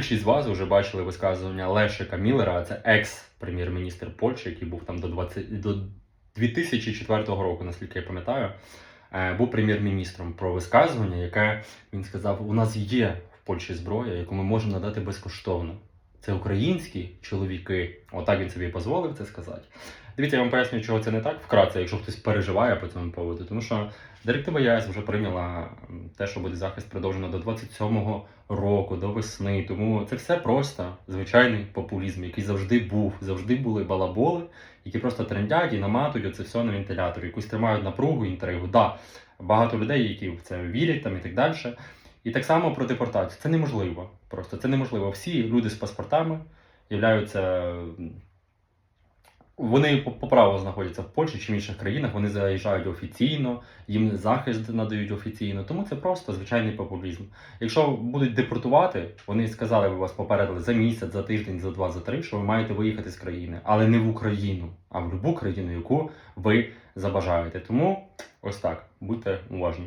Більшість з вас вже бачили висказування Лешика Міллера, це екс-прем'єр-міністр Польщі, який був там до 20, до 2004 року, наскільки я пам'ятаю, е, був прем'єр-міністром про висказування, яке він сказав: у нас є в Польщі зброя, яку ми можемо надати безкоштовно. Це українські чоловіки. Отак він собі дозволив це сказати. Дивіться, я вам пояснюю, чого це не так вкратце, якщо хтось переживає по цьому поводу. Тому що директива ЄС вже прийняла те, що буде захист продовжено до 27-го року, до весни. Тому це все просто звичайний популізм, який завжди був. Завжди були балаболи, які просто трендять і наматують оце все на вентилятор, якусь тримають напругу, інтригу. Да, багато людей, які в це вірять там і так далі. І так само про депортацію. Це неможливо. Просто це неможливо. Всі люди з паспортами являються. Вони по, праву знаходяться в Польщі чи в інших країнах, вони заїжджають офіційно, їм захист надають офіційно. Тому це просто звичайний популізм. Якщо будуть депортувати, вони сказали би вас попередили за місяць, за тиждень, за два, за три, що ви маєте виїхати з країни, але не в Україну, а в будь-яку країну, яку ви забажаєте. Тому ось так, будьте уважні.